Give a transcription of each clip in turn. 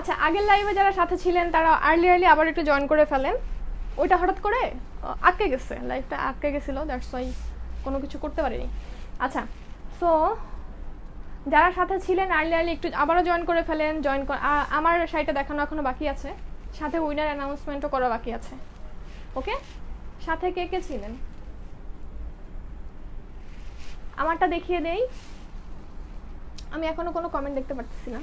আচ্ছা আগের লাইভে যারা সাথে ছিলেন, তারা আর্লি আর্লি আবার একটু জয়েন করে ফেলেন। ওইটা হঠাৎ করে আটকে গেছে। লাইভটা আটকে গেছিল দ্যাটস ওয়াই কোনো কিছু করতে পারিনি। আচ্ছা সো যারা সাথে ছিলেন আর্লি আর্লি একটু আবারও জয়েন করে ফেলেন জয়েন আমার সাইটে দেখানো এখনও বাকি আছে। সাথে উইনার অ্যানাউন্সমেন্টও করা বাকি আছে। ওকে সাথে কে কে ছিলেন? আমারটা দেখিয়ে দেই। আমি এখনও কোনো কমেন্ট দেখতে পারতেছি না।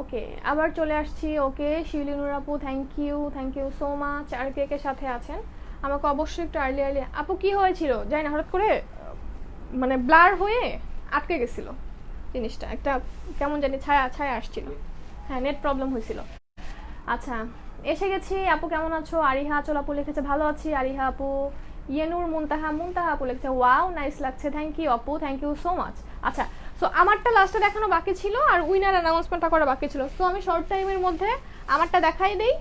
ওকে আবার চলে আসছি ওকে শিউলিনুর আপু thank you thank you so much আর কে কে সাথে আছেন। আমাকে অবশ্যই একটু আর্লি আর্লি আপু কি হয়েছিল? জানি না, হঠাৎ করে মানে ব্লার হয়ে আটকে গেছিল জিনিসটা। একটা কেমন জানি ছায়া ছায়া আসছিল। হ্যাঁ নেট প্রবলেম হয়েছিল। আচ্ছা এসে গেছি। আপু, কেমন আছো? আরিহা, আচল আপু লিখেছে, ভালো আছি আরিহা আপু। ইয়েনুর, মুনতাহা মুনতাহা আপু লিখেছে ওয়াও নাইস লাগছে। থ্যাংক ইউ আপু। থ্যাংক ইউ সো মাচ আচ্ছা সো আমারটা লাস্টে দেখানো বাকি ছিল আর উইনার অ্যানাউন্সমেন্টটা করা বাকি ছিল। সো আমি শর্ট টাইমের মধ্যে আমারটা দেখাই দেই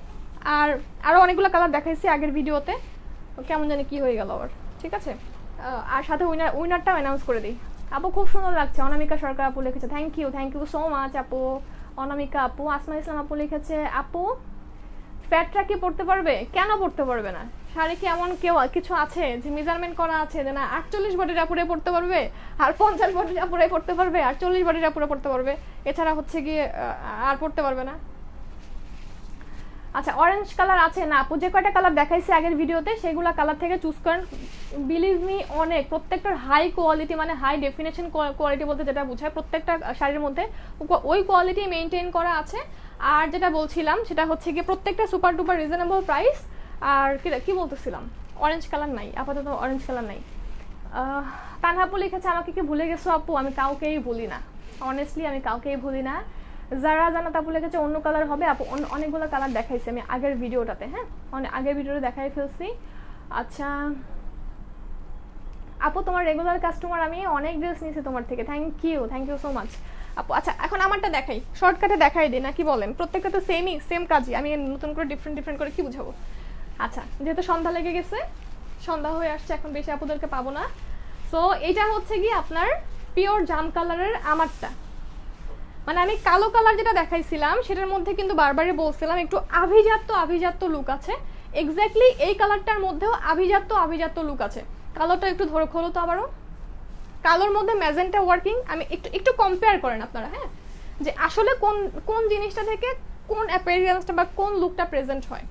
আর আরও অনেকগুলো কালার দেখাইছি আগের ভিডিওতে কেমন জানি কি হয়ে গেল আবার। ঠিক আছে? আর সাথে উইনার উইনারটাও অ্যানাউন্স করে দিই। আপু, খুব সুন্দর লাগছে। অনামিকা সরকার আপু লিখেছে thank you thank you so much আপু। অনামিকা আপু, আসমা ইসলাম আপু লিখেছে, আপু ফ্যাটটা কি পড়তে পারবে? কেন পড়তে পারবে না? শাড়ি কি এমন কেউ কিছু আছে যে মেজারমেন্ট করা আছে যে না, আটচল্লিশ বডির আপুরে পড়তে পারবে আর পঞ্চাশ বডির আপুরে পড়তে পারবে আর চল্লিশ বডির আপুরে পড়তে পারবে? এছাড়া হচ্ছে গিয়ে আর পড়তে পারবে না। আচ্ছা অরেঞ্জ কালার আছে না? আপু যে কয়টা কালার দেখাইছি আগের ভিডিওতে, সেগুলো কালার থেকে চুজ করেন। বিলিভ মি অনেক, প্রত্যেকটার হাই কোয়ালিটি মানে হাই ডেফিনেশন কোয়ালিটি বলতে যেটা বোঝায়, প্রত্যেকটা শাড়ির মধ্যে ওই কোয়ালিটি মেনটেন করা আছে। আর যেটা বলছিলাম, সেটা হচ্ছে গিয়ে প্রত্যেকটা সুপার ডুপার রিজনেবল প্রাইস আর কি বলতেছিলাম? অরেঞ্জ কালার নাই, আপাতত অরেঞ্জ কালার নাই। তানহাপু লিখেছে, আমাকে কি ভুলে গেছো আপু? আমি কাউকেই ভুলি না। অনেস্টলি আমি কাউকেই ভুলি না। যারা জানা তাপু লিখেছে অন্য কালার হবে, আপু অনেকগুলো কালার দেখাইছি আমি আগের ভিডিওটাতে হ্যাঁ? অনেক আগের ভিডিওতে দেখাই ফেলছি। আচ্ছা আপু তোমার রেগুলার কাস্টমার আমি অনেক ড্রেস নিয়েছি তোমার থেকে। Thank you thank you so much আপু আচ্ছা এখন আমারটা দেখাই। শর্টকাটে দেখাই দিই, না কি বলেন? প্রত্যেকটা তো সেমই সেম কাজই। আমি নতুন করে ডিফারেন্ট ডিফারেন্ট করে কি বুঝাবো? আচ্ছা যেহেতু সন্ধ্যা লেগে গেছে, সন্ধ্যা হয়ে আসছে, এখন বেশি আপুদেরকে পাবো না। সো এটা হচ্ছে কি আপনার পিওর জাম কালারের আমারটা। মানে আমি কালো কালার যেটা দেখাইছিলাম, সেটার মধ্যে কিন্তু বারবারই বলছিলাম, একটু আভিজাত্য আভিজাত্য লুক আছে। এক্স্যাক্টলি এই কালারটার মধ্যেও আভিজাত্য আভিজাত্য লুক আছে। কালোটা একটু ধরে, খোলো তো আবারও। কালোর মধ্যে ম্যাজেন্টা ওয়ার্কিং আমি একটু একটু কম্পেয়ার করেন আপনারা হ্যাঁ? যে আসলে কোন কোন জিনিসটা থেকে কোন অ্যাপেরিয়েন্সটা বা কোন লুকটা প্রেজেন্ট হয়।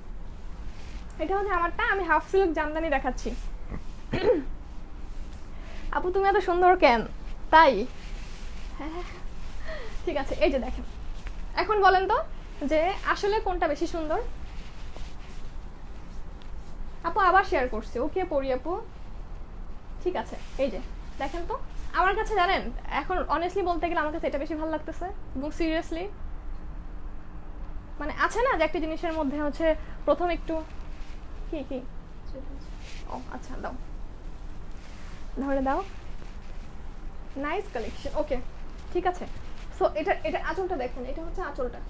এটা হচ্ছে আমারটা, আমি হাফ সিল্ক জামদানি দেখাচ্ছি। আপু, তুমি এত সুন্দর কেন? তাই? হ্যাঁ। ঠিক আছে, এই যে দেখেন। এখন বলেন তো যে আসলে কোনটা বেশি সুন্দর? আপু আবার শেয়ার করছি, ওকে পড়ি আপু। ঠিক আছে, এই যে, দেখেন তো। আমার কাছে জানেন, এখন অনেস্টলি বলতে গেলে আমার কাছে এটা বেশি ভালো লাগতেছে। এবং সিরিয়াসলি মানে আছে না যে একটা জিনিসের মধ্যে হচ্ছে প্রথম একটু, কি কি? ও আচ্ছা দাও। ধরে দাও। নাইস কালেকশন ওকে ঠিক আছে। সো এটা এটা আঁচলটা দেখুন, এটা হচ্ছে আঁচলটা।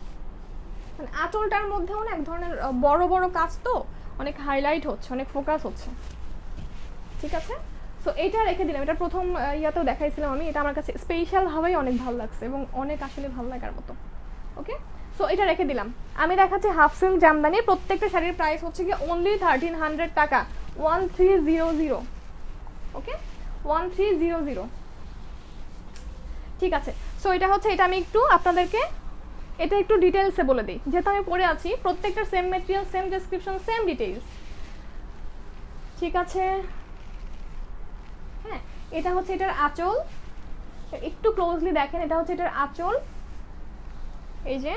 মানে আঁচলটার মধ্যেও না এক ধরনের বড় বড় কাজ তো, অনেক হাইলাইট হচ্ছে, অনেক ফোকাস হচ্ছে। ঠিক আছে? সো এটা রেখে দিলাম। এটা প্রথম ইয়াতেও দেখাইছিলাম আমি। এটা আমার কাছে স্পেশাল ভাবেই অনেক ভালো লাগছে এবং অনেক আসলে ভালো লাগার মতো। ওকে সো এটা রেখে দিলাম। আমি দেখাচ্ছি হাফ সিল্ক জামদানি। প্রত্যেকটা শাড়ির প্রাইস হচ্ছে কি অনলি থার্টিন হান্ড্রেড টাকা। One three zero zero okay one three zero zero ঠিক আছে। সো এটা হচ্ছে, এটা আমি একটু আপনাদেরকে, এটা একটু ডিটেলসে বলে দিই। যেহেতু আমি পড়ে আছি, প্রত্যেকটা same material same description same details ঠিক আছে? হ্যাঁ এটা হচ্ছে এটার আঁচল। একটু ক্লোজলি দেখেন, এটা হচ্ছে এটার আঁচল। এই যে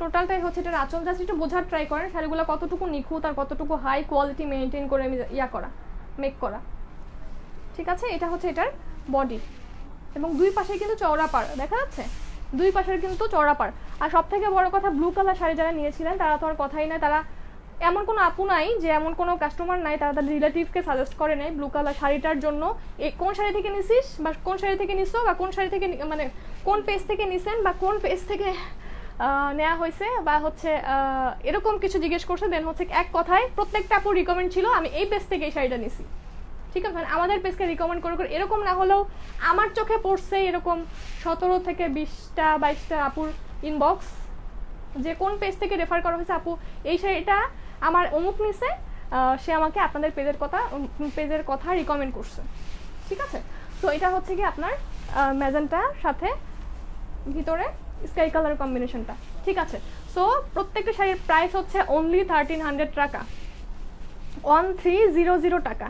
টোটালটাই হচ্ছে এটার আঁচল। জাস্ট একটু বোঝার ট্রাই করেন, শাড়িগুলো কতটুকু নিখুঁত আর কতটুকু হাই কোয়ালিটি মেনটেন করে ইয়া করা মেক করা। ঠিক আছে? এটা হচ্ছে এটার বডি এবং দুই পাশে কিন্তু চওড়া পাড়, দেখা যাচ্ছে? দুই পাশের কিন্তু চওড়া পাড়। আর সব থেকে বড় কথা ব্লু কালার শাড়ি যারা নিয়েছিলেন, তারা তো আর কথাই নাই। তারা এমন কোনো আপু নাই যে এমন কোনো কাস্টমার নাই, তারা তাদের রিলেটিভকে সাজেস্ট করে নেয় ব্লু কালার শাড়িটার জন্য। এ, কোন শাড়ি থেকে নিছিস বা কোন শাড়ি থেকে নিছো বা কোন শাড়ি থেকে নি- মানে কোন পেজ থেকে নিছেন বা কোন পেজ থেকে নেওয়া হয়েছে বা হচ্ছে এরকম কিছু জিজ্ঞেস করছে দেন হচ্ছে এক কথায় প্রত্যেকটা আপুর রিকমেন্ড ছিল, আমি এই পেজ থেকে এই শাড়িটা নিছি। ঠিক আছে মানে আমাদের পেজকে রিকমেন্ড করে করে এরকম না হলেও আমার চোখে পড়ছে এরকম সতেরো থেকে বিশটা, বাইশটা আপুর ইনবক্স যে কোন পেজ থেকে রেফার করা হয়েছে আপু, এই শাড়িটা আমার অমুক নিছে সে আমাকে আপনাদের পেজের কথা পেজের কথা রিকমেন্ড করছে। ঠিক আছে? তো এটা হচ্ছে কি আপনার ম্যাজেন্টার সাথে ভিতরে স্কাই কালার কম্বিনেশনটা ঠিক আছে? সো প্রত্যেকটা শাড়ির প্রাইস হচ্ছে অনলি থার্টিন হান্ড্রেড টাকা। ওয়ান থ্রি জিরো জিরো টাকা।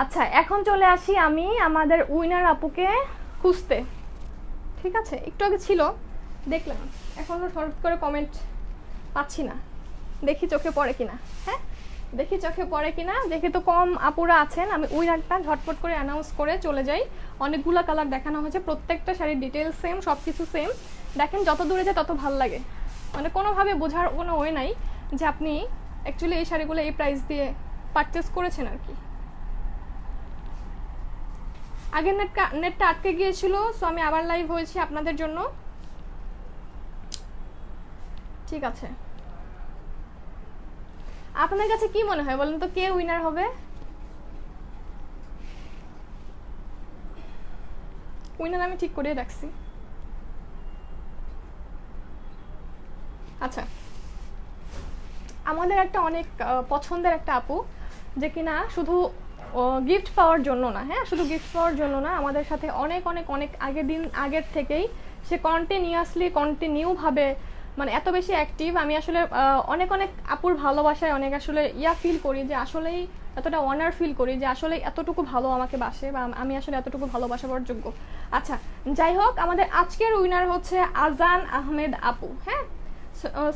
আচ্ছা এখন চলে আসি আমি আমাদের উইনার আপুকে খুঁজতে। ঠিক আছে? একটু আগে ছিল, দেখলাম। এখনও হঠাৎ করে কমেন্ট পাচ্ছি না। দেখি চোখে পড়ে কিনা। হ্যাঁ? দেখি চোখে পড়ে কিনা। দেখি তো কম আপুরা আছেন। আমি উইনারটা ঝটপট করে অ্যানাউন্স করে চলে যাই। অনেকগুলো কালার দেখানো হয়েছে। প্রত্যেকটা শাড়ির ডিটেলস সেম সব কিছু সেম দেখেন, যত দূরে যায় তত ভালো লাগে। মানে কোনোভাবে বোঝার কোনো ওয়ে নাই যে আপনি অ্যাকচুয়ালি এই শাড়িগুলো এই প্রাইস দিয়ে পারচেস করেছেন আর কি। আগের নেটটা নেটটা আটকে গিয়েছিল সো আমি আবার লাইভ হয়েছি আপনাদের জন্য। ঠিক আছে। আপনাদের কাছে কি মনে হয় বলেন তো, কে উইনার হবে? উইনার আমি ঠিক করে রাখছি। আচ্ছা। আমাদের একটা অনেক পছন্দের একটা আপু, যে কিনা শুধু গিফট পাওয়ার জন্য না হ্যাঁ? শুধু গিফট পাওয়ার জন্য না, আমাদের সাথে অনেক অনেক অনেক আগের দিন, আগের থেকেই সে কন্টিনিউয়াসলি কন্টিনিউভাবে মানে এত বেশি অ্যাক্টিভ আমি আসলে অনেক অনেক আপুর ভালোবাসায় অনেক আসলে ইয়া ফিল করি যে আসলেই এতটা অনার ফিল করি যে আসলে এতটুকু ভালো আমাকে বাসে বা আমি আসলে এতটুকু ভালোবাসা পাওয়ার যোগ্য। আচ্ছা যাই হোক, আমাদের আজকের উইনার হচ্ছে আজান আহমেদ আপু হ্যাঁ?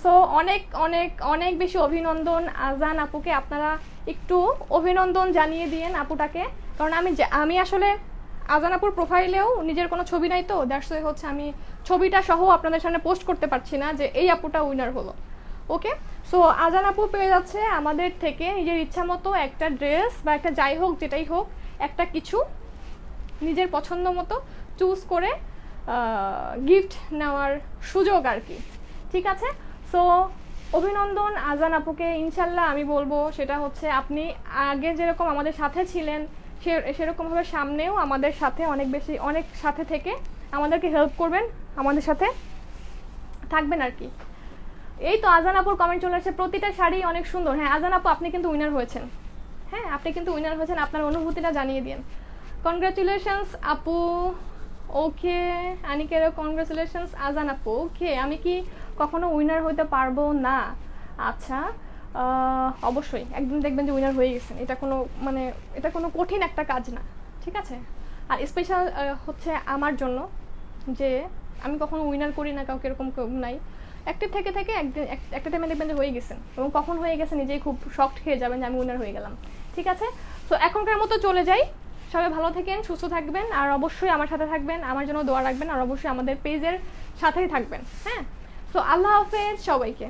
সো অনেক অনেক অনেক বেশি অভিনন্দন আজান আপুকে। আপনারা একটু অভিনন্দন জানিয়ে দিয়েন আপুটাকে। কারণ আমি আমি আসলে আজান আপুর প্রোফাইলেও নিজের কোনো ছবি নাই তো দ্যাটস ওয়ে হচ্ছে আমি ছবিটা সহ আপনাদের সামনে পোস্ট করতে পারছি না যে এই আপুটা উইনার হলো। ওকে সো আজান আপু পেয়ে যাচ্ছে আমাদের থেকে নিজের ইচ্ছা মতো একটা ড্রেস বা একটা যাই হোক, যেটাই হোক, একটা কিছু নিজের পছন্দ মতো চুজ করে গিফট নেওয়ার সুযোগ আর কি। ঠিক আছে? সো অভিনন্দন, আজান আপুকে। ইনশাল্লাহ আমি বলব, সেটা হচ্ছে আপনি আগে যেরকম আমাদের সাথে ছিলেন, সে, সেরকমভাবে সামনেও আমাদের সাথে অনেক বেশি, অনেক সাথে থেকে আমাদেরকে হেল্প করবেন, আমাদের সাথে থাকবেন আর কি। এই তো আজান আপুর কমেন্ট চলে আসছে। প্রতিটা শাড়ি অনেক সুন্দর। হ্যাঁ আজান আপু, আপনি কিন্তু উইনার হয়েছেন। হ্যাঁ আপনি কিন্তু উইনার হয়েছেন। আপনার অনুভূতিটা জানিয়ে দিন। কনগ্রাচুলেশনস আপু। ওকে আনিকেরও কনগ্রাচুলেশনস আজান আপু। ওকে আমি কি কখনো উইনার হইতে পারব না। আচ্ছা অবশ্যই, একদিন দেখবেন যে উইনার হয়ে গেছেন। এটা কোনো মানে এটা কোনো কঠিন একটা কাজ না, ঠিক আছে? আর স্পেশাল হচ্ছে আমার জন্য যে আমি কখনো উইনার করি না, কাউকে এরকম কেউ নাই। অ্যাক্টিভ থেকে থেকে একদিন একটা টাইমে দেখবেন যে হয়ে গেছেন। এবং কখন হয়ে গেছে নিজেই খুব শক্ট খেয়ে যাবেন যে আমি উইনার হয়ে গেলাম, ঠিক আছে? তো এখনকার মতো চলে যাই। সবাই ভালো থাকেন, সুস্থ থাকবেন, আর অবশ্যই আমার সাথে থাকবেন, আমার জন্য দোয়া রাখবেন, আর অবশ্যই আমাদের পেজের সাথেই থাকবেন হ্যাঁ? তো আল্লাহ হাফেজ সবাইকে